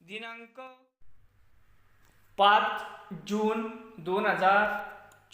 दिनांक पाच जून दोन हजार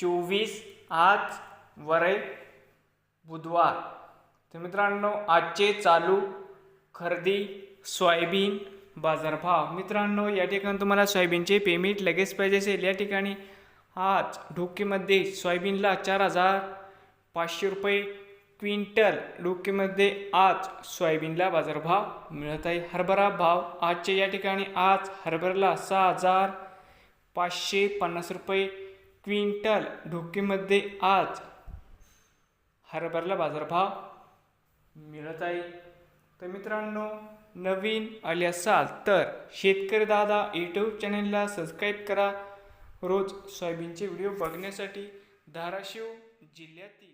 चोवीस आज वरे बुधवार. तर मित्रांनो आजचे चालू खरेदी सोयाबीन बाजारभाव. मित्रांनो या ठिकाणी तुम्हाला सोयाबीनचे पेमेंट लगेच पाहिजे असेल. या ठिकाणी आज ढोकीमध्ये सोयाबीनला चार हजार पाचशे रुपये क्विंटल डोकेमध्ये आज सोयाबीनला बाजारभाव मिळत आहे. हरभरा भाव आजच्या या ठिकाणी आज हरभऱ्याला सहा हजार पाचशे पन्नास रुपये. क्विंटल ढोकेमध्ये आज हरभऱ्याला बाजारभाव मिळत आहे. तर मित्रांनो नवीन आले असाल तर शेतकरी दादा यूट्यूब चॅनलला सबस्क्राईब करा. रोज सोयाबीनचे व्हिडिओ बघण्यासाठी धाराशिव जिल्ह्यातील